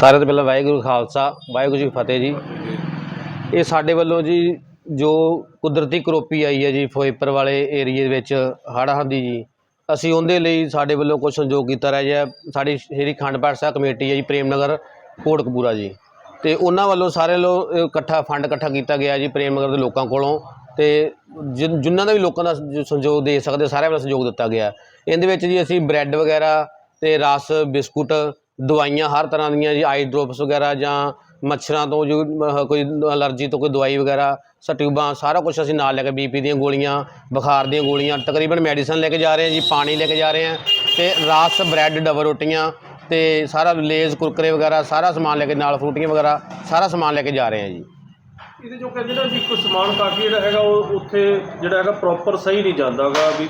ਸਾਰਿਆਂ ਤੋਂ ਪਹਿਲਾਂ ਵਾਹਿਗੁਰੂ ਖਾਲਸਾ, ਵਾਹਿਗੁਰੂ ਜੀ ਫਤਿਹ ਜੀ। ਇਹ ਸਾਡੇ ਵੱਲੋਂ ਜੀ, ਜੋ ਕੁਦਰਤੀ ਕਰੋਪੀ ਆਈ ਹੈ ਜੀ, ਫਿਰੋਜ਼ਪੁਰ ਵਾਲੇ ਏਰੀਏ ਵਿੱਚ ਹੜ੍ਹਾਂ ਦੀ ਜੀ, ਅਸੀਂ ਉਹਦੇ ਲਈ ਸਾਡੇ ਵੱਲੋਂ ਕੁਝ ਸੰਯੋਗ ਕੀਤਾ ਰਿਹਾ ਜੀ। ਸਾਡੀ ਸ਼੍ਰੀ ਅਖੰਡ ਪਾਠ ਸਾਹਿਬ ਕਮੇਟੀ ਹੈ ਜੀ ਪ੍ਰੇਮ ਨਗਰ ਕੋਟਕਪੂਰਾ ਜੀ। ਤੇ ਉਹਨਾਂ ਵੱਲੋਂ ਸਾਰੇ ਲੋ ਇਕੱਠਾ ਫੰਡ ਇਕੱਠਾ ਕੀਤਾ ਗਿਆ ਜੀ ਪ੍ਰੇਮ ਨਗਰ ਦੇ ਲੋਕਾਂ ਕੋਲੋਂ। ਤੇ ਜਿਨ- ਜਿਨ੍ਹਾਂ ਦਾ ਵੀ ਲੋਕਾਂ ਦਾ ਸੰਯੋਗ ਦੇ ਸਕਦੇ, ਸਾਰਿਆਂ ਵੱਲੋਂ ਸੰਯੋਗ ਦਿੱਤਾ ਗਿਆ। ਇਹਦੇ ਵਿੱਚ ਜੀ ਅਸੀਂ ਬ੍ਰੈਡ ਵਗੈਰਾ ਤੇ ਰਸ, ਬਿਸਕੁਟ ਦਵਾਈਆਂ ਹਰ ਤਰ੍ਹਾਂ ਦੀਆਂ ਜੀ ਆਈ ਡ੍ਰੌਪਸ ਵਗੈਰਾ ਜਾਂ ਮੱਛਰਾਂ ਤੋਂ ਜੋ ਕੋਈ ਅਲਰਜੀ ਤੋਂ ਕੋਈ ਦਵਾਈ ਵਗੈਰਾ ਸਟਿਊਬਾਂ ਸਾਰਾ ਕੁਝ ਅਸੀਂ ਨਾਲ ਲੈ ਕੇ ਬੀਪੀ ਦੀਆਂ ਗੋਲੀਆਂ, ਬੁਖਾਰ ਦੀਆਂ ਗੋਲੀਆਂ, ਤਕਰੀਬਨ ਮੈਡੀਸਨ ਲੈ ਕੇ ਜਾ ਰਹੇ ਹਾਂ ਜੀ, ਪਾਣੀ ਲੈ ਕੇ ਜਾ ਰਹੇ ਹਾਂ ਤੇ ਰਸ ਬ੍ਰੈਡ ਡਬਲ ਰੋਟੀਆਂ ਤੇ ਸਾਰਾ ਲੇਜ਼, ਕੁਰਕਰੇ ਵਗੈਰਾ, ਸਾਰਾ ਸਮਾਨ ਲੈ ਕੇ ਨਾਲ ਫਰੂਟੀਆਂ ਵਗੈਰਾ, ਸਾਰਾ ਸਮਾਨ ਲੈ ਕੇ ਜਾ ਰਹੇ ਹਾਂ ਜੀ। ਇਹਦੇ ਜੋ ਕਹਿੰਦੇ ਨਾ ਵੀ ਕੋਈ ਸਮਾਨ ਕਾਫੀ ਜਿਹੜਾ ਹੈਗਾ, ਉਹ ਉੱਥੇ ਜਿਹੜਾ ਹੈਗਾ ਪ੍ਰੋਪਰ ਸਹੀ ਨਹੀਂ ਜਾਂਦਾਗਾ ਵੀ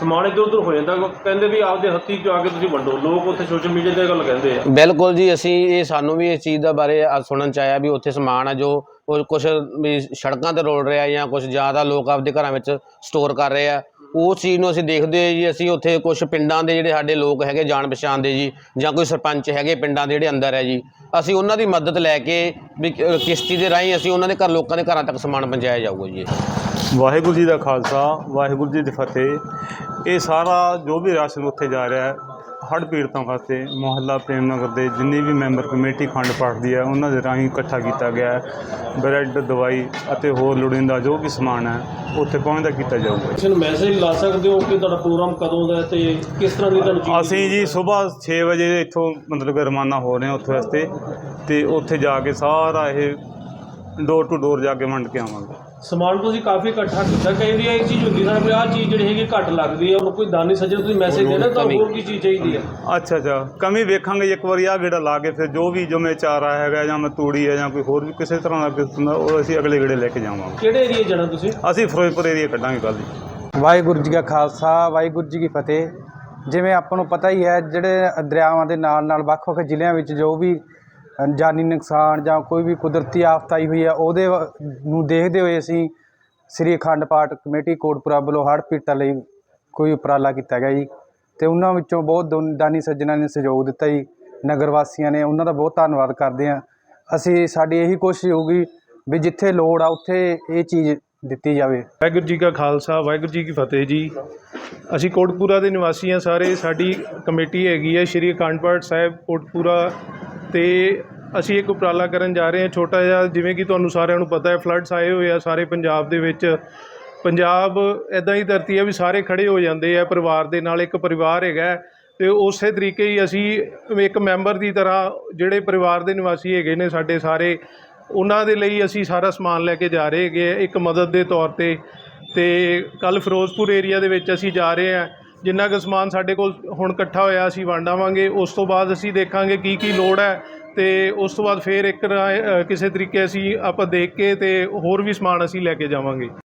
ਸਮਾਨ ਇੱਧਰ ਉੱਧਰ ਹੋ ਜਾਂਦਾ। ਕਹਿੰਦੇ ਵੀ ਆਪਦੇ ਹੱਥੀਂ ਜੋ ਆ ਕੇ ਤੁਸੀਂ ਵੰਡੋ। ਲੋਕ ਉੱਥੇ ਸੋਸ਼ਲ ਮੀਡੀਆ ਤੇ ਗੱਲ ਕਹਿੰਦੇ ਆ। ਬਿਲਕੁਲ ਜੀ ਅਸੀਂ ਇਹ ਸਾਨੂੰ ਵੀ ਇਸ ਚੀਜ਼ ਦਾ ਬਾਰੇ ਅੱਜ ਸੁਣਨ ਚ ਆਇਆ ਵੀ ਉੱਥੇ ਸਮਾਨ ਆ ਜੋ ਉਹ ਕੁਝ ਵੀ ਸੜਕਾਂ ਤੇ ਰੋਲ ਰਿਹਾ ਜਾਂ ਕੁਝ ਜ਼ਿਆਦਾ ਲੋਕ ਆਪਦੇ ਘਰਾਂ ਵਿੱਚ ਸਟੋਰ ਕਰ ਰਹੇ ਆ। ਉਸ ਚੀਜ਼ ਨੂੰ ਅਸੀਂ ਦੇਖਦੇ ਹੋਏ ਜੀ ਅਸੀਂ ਉੱਥੇ ਕੁਝ ਪਿੰਡਾਂ ਦੇ ਜਿਹੜੇ ਸਾਡੇ ਲੋਕ ਹੈਗੇ ਜਾਣ ਪਛਾਣ ਦੇ ਜੀ ਜਾਂ ਕੋਈ ਸਰਪੰਚ ਹੈਗੇ ਪਿੰਡਾਂ ਦੇ ਜਿਹੜੇ ਅੰਦਰ ਹੈ ਜੀ ਅਸੀਂ ਉਹਨਾਂ ਦੀ ਮਦਦ ਲੈ ਕੇ ਵੀ ਕਿਸ਼ਤੀ ਦੇ ਰਾਹੀਂ ਅਸੀਂ ਉਹਨਾਂ ਦੇ ਘਰ ਲੋਕਾਂ ਦੇ ਘਰਾਂ ਤੱਕ ਸਮਾਨ ਪਹੁੰਚਾਇਆ ਜਾਊਗਾ ਜੀ। ਵਾਹਿਗੁਰੂ ਜੀ ਦਾ ਖਾਲਸਾ ਵਾਹਿਗੁਰੂ ਜੀ ਦੀ ਫਤਿਹ। ਇਹ ਸਾਰਾ ਜੋ ਵੀ ਰਾਸ਼ਨ ਉੱਥੇ ਜਾ ਰਿਹਾ ਹੈ ਹੜ੍ਹ ਪੀੜਤਾਂ ਵਾਸਤੇ ਮੁਹੱਲਾ ਪ੍ਰੇਮ ਨਗਰ ਦੇ ਜਿੰਨੇ ਵੀ ਮੈਂਬਰ ਕਮੇਟੀ ਖੰਡ ਪਾਠਦੀ ਹੈ ਉਹਨਾਂ ਦੇ ਰਾਹੀਂ ਇਕੱਠਾ ਕੀਤਾ ਗਿਆ ਹੈ। ਬ੍ਰੈਡ ਦਵਾਈ ਅਤੇ ਹੋਰ ਲੋੜੀਂਦਾ ਜੋ ਵੀ ਸਮਾਨ ਹੈ ਉੱਥੇ ਪਹੁੰਚਦਾ ਕੀਤਾ ਜਾਊਗਾ। ਨੂੰ ਮੈਸੇਜ ਲਾ ਸਕਦੇ ਹੋ ਕਿ ਤੁਹਾਡਾ ਪ੍ਰੋਗਰਾਮ ਕਦੋਂ ਦਾ ਹੈ ਤੇ ਕਿਸ ਤਰ੍ਹਾਂ ਦੀ ਤੁਹਾਨੂੰ ਅਸੀਂ ਜੀ ਸਵੇਰ 6 ਵਜੇ ਇੱਥੋਂ ਮਤਲਬ ਕਿ ਰਵਾਨਾ ਹੋ ਰਹੇ ਹਾਂ ਉੱਥੇ ਵਾਸਤੇ ਤੇ ਉੱਥੇ ਜਾ ਕੇ ਸਾਰਾ ਇਹ ਡੋਰ ਟੂ ਡੋਰ ਜਾ ਕੇ ਵੰਡ ਕੇ ਆਵਾਂਗੇ। ਸਮਾਨ ਤੁਸੀਂ ਕਾਫੀ ਇਕੱਠਾ ਕੀਤਾ। ਕਈ ਵਾਰੀ ਇਹ ਚੀਜ਼ ਹੁੰਦੀ ਹੈ ਵੀ ਆਹ ਚੀਜ਼ ਜਿਹੜੀ ਹੈਗੀ ਘੱਟ ਲੱਗਦੀ ਹੈ ਉਹਨੂੰ ਕੋਈ ਦਾਨੀ ਸੱਜਣ ਤੁਸੀਂ ਮੈਸੇਜ ਦੇਣਾ ਤਾਂ ਹੋਰ ਕੀ ਚੀਜ਼ ਚਾਹੀਦੀ ਹੈ? ਅੱਛਾ ਅੱਛਾ। ਕਮੀ ਵੇਖਾਂਗੇ ਇੱਕ ਵਾਰੀ ਆ ਗੇੜਾ ਲਾ ਕੇ ਫਿਰ ਜੋ ਵੀ ਜੋ ਮੈਂ ਚਾਰਾ ਹੈਗਾ ਜਾਂ ਮੈਂ ਤੂੜੀ ਹੈ ਜਾਂ ਕੋਈ ਹੋਰ ਵੀ ਕਿਸੇ ਤਰ੍ਹਾਂ ਦਾ ਕਿਸਮ ਦਾ ਉਹ ਅਸੀਂ ਅਗਲੇ ਗੇੜੇ ਲੈ ਕੇ ਜਾਵਾਂਗੇ। ਕਿਹੜੇ ਏਰੀਏ ਜਾਣਾ ਤੁਸੀਂ? ਅਸੀਂ ਫਿਰੋਜ਼ਪੁਰ ਏਰੀਆ ਕੱਢਾਂਗੇ ਕੱਲ੍ਹ ਜੀ। ਵਾਹਿਗੁਰੂ ਜੀ ਕਾ ਖਾਲਸਾ ਵਾਹਿਗੁਰੂ ਜੀ ਕੀ ਫਤਿਹ। ਜਿਵੇਂ ਆਪਾਂ ਨੂੰ ਪਤਾ ਹੀ ਹੈ ਜਿਹੜੇ ਦਰਿਆਵਾਂ ਦੇ ਨਾਲ ਨਾਲ ਵੱਖ-ਵੱਖ ਜ਼ਿਲ੍ਹਿਆਂ ਵਿੱਚ ਜੋ ਵੀ ਜਾਨੀ ਨੁਕਸਾਨ ਜਾਂ ਕੋਈ ਵੀ ਕੁਦਰਤੀ ਆਫਤ ਆਈ ਹੋਈ ਹੈ ਉਹਦੇ ਨੂੰ ਦੇਖਦੇ ਹੋਏ ਅਸੀਂ ਸ੍ਰੀ ਅਖੰਡ ਪਾਠ ਕਮੇਟੀ ਕੋਟਪੁਰਾ ਵੱਲੋਂ ਹੜ੍ਹ ਪੀੜਤਾਂ ਲਈ ਕੋਈ ਉਪਰਾਲਾ ਕੀਤਾ ਗਿਆ ਜੀ। ਅਤੇ ਉਹਨਾਂ ਵਿੱਚੋਂ ਬਹੁਤ ਦੋ ਦਾਨੀ ਸੱਜਣਾਂ ਨੇ ਸਹਿਯੋਗ ਦਿੱਤਾ ਜੀ, ਨਗਰ ਵਾਸੀਆਂ ਨੇ, ਉਹਨਾਂ ਦਾ ਬਹੁਤ ਧੰਨਵਾਦ ਕਰਦੇ ਹਾਂ। ਅਸੀਂ, ਸਾਡੀ ਇਹੀ ਕੋਸ਼ਿਸ਼ ਹੋਊਗੀ ਵੀ ਜਿੱਥੇ ਲੋੜ ਆ, ਉੱਥੇ ਇਹ ਚੀਜ਼ ਦਿੱਤੀ ਜਾਵੇ। ਵਾਹਿਗੁਰੂ ਜੀ ਕਾ ਖਾਲਸਾ, ਵਾਹਿਗੁਰੂ ਜੀ ਕੀ ਫਤਿਹ ਜੀ। ਅਸੀਂ ਕੋਟਪੂਰਾ ਦੇ ਨਿਵਾਸੀ ਹਾਂ ਸਾਰੇ, ਸਾਡੀ ਕਮੇਟੀ ਹੈਗੀ ਹੈ, ਸ਼੍ਰੀ ਅਖੰਡ ਪਾਠ ਸਾਹਿਬ ਕੋਟਪੂਰਾ ਤੇ ਅਸੀਂ ਇੱਕ ਉਪਰਾਲਾ ਕਰਨ ਜਾ ਰਹੇ ਹਾਂ ਛੋਟਾ ਜਿਹਾ, ਜਿਵੇਂ ਕਿ ਤੁਹਾਨੂੰ ਸਾਰਿਆਂ ਨੂੰ ਪਤਾ ਹੈ ਫਲੱਡਸ ਆਏ ਹੋਏ ਆ ਸਾਰੇ ਪੰਜਾਬ ਦੇ ਵਿੱਚ। ਪੰਜਾਬ ਐਦਾਂ ਹੀ ਧਰਤੀ ਹੈ ਵੀ ਸਾਰੇ ਖੜੇ ਹੋ ਜਾਂਦੇ ਆ ਪਰਿਵਾਰ ਦੇ ਨਾਲ, ਇੱਕ ਪਰਿਵਾਰ ਹੈਗਾ ਹੈ ਤੇ ਉਸੇ ਤਰੀਕੇ ਹੀ ਅਸੀਂ ਇੱਕ ਮੈਂਬਰ ਦੀ ਤਰ੍ਹਾਂ ਜਿਹੜੇ ਪਰਿਵਾਰ ਦੇ ਨਿਵਾਸੀ ਹੈਗੇ ਨੇ ਸਾਡੇ ਸਾਰੇ, ਉਹਨਾਂ ਦੇ ਲਈ ਅਸੀਂ ਸਾਰਾ ਸਮਾਨ ਲੈ ਕੇ ਜਾ ਰਹੇ ਹੈਗੇ ਹਾਂ ਇੱਕ ਮਦਦ ਦੇ ਤੌਰ ਤੇ। ਤੇ ਕੱਲ ਫਿਰੋਜ਼ਪੁਰ ਏਰੀਆ ਦੇ ਵਿੱਚ ਅਸੀਂ ਜਾ ਰਹੇ ਹਾਂ। ਜਿੰਨਾ ਕੁ ਸਮਾਨ ਸਾਡੇ ਕੋਲ ਹੁਣ ਇਕੱਠਾ ਹੋਇਆ ਅਸੀਂ ਵੰਡ ਆਵਾਂਗੇ ਉਸ ਤੋਂ ਬਾਅਦ ਅਸੀਂ ਦੇਖਾਂਗੇ ਕੀ ਕੀ ਲੋੜ ਹੈ ਤੇ ਉਸ ਤੋਂ ਬਾਅਦ ਫਿਰ ਇੱਕ ਕਿਸੇ ਤਰੀਕੇ ਅਸੀਂ ਆਪਾਂ ਦੇਖ ਕੇ ਤੇ ਹੋਰ ਵੀ ਸਮਾਨ ਅਸੀਂ ਲੈ ਕੇ ਜਾਵਾਂਗੇ।